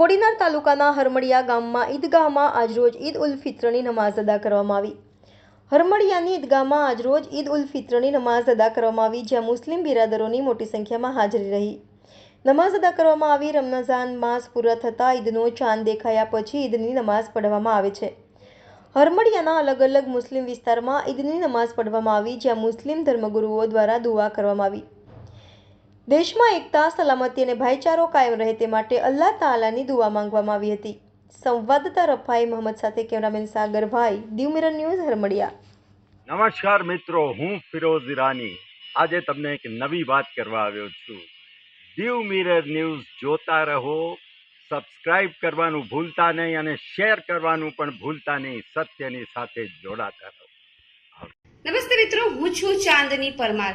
કોડીનાર તાલુકાના હરમડિયા ગામમાં ઈદગાહમાં આજરોજ ઈદ ઉલ ફિત્રની નમાઝ અદા કરવામાં આવી. હરમડિયાની ઈદગાહમાં આજરોજ ઈદ ઉલ ફિત્રની નમાઝ અદા કરવામાં આવી, જ્યાં મુસ્લિમ બિરાદરોની મોટી સંખ્યામાં હાજરી રહી. નમાઝ અદા કરવામાં આવી, રમઝાન માસ પૂરા થતાં ઈદનો ચાંદ દેખાયા પછી ઈદની નમાઝ પઢવામાં આવે છે. હરમડિયાના અલગ અલગ મુસ્લિમ વિસ્તારમાં ઈદની નમાઝ પઢવામાં આવી, જ્યાં મુસ્લિમ ધર્મગુરુઓ દ્વારા દુઆ કરવામાં આવી. દેશમાં એકતા સલામતી અને ભાઈચારો કાયમ રહે તે માટે અલ્લાહ તાલાની દુઆ માંગવામાં આવી હતી. સંવાદદાતા રફાઈ મોહમ્મદ સાથે cameraman Sagarbhai Diu mirror news Harmadiya. નમસ્કાર મિત્રો હું ફિરોઝ ઈરાની. આજે તમને એક નવી વાત કરવા આવ્યો છું. દીવ મિરર ન્યૂઝ જોતા રહો સબસ્ક્રાઇબ કરવાનું ભૂલતા નહીં અને શેર કરવાનું પણ ભૂલતા નહીં સત્યની સાથે જોડાતા રહો. નમસ્તે મિત્રો હું છું ચાંદની પરમાર.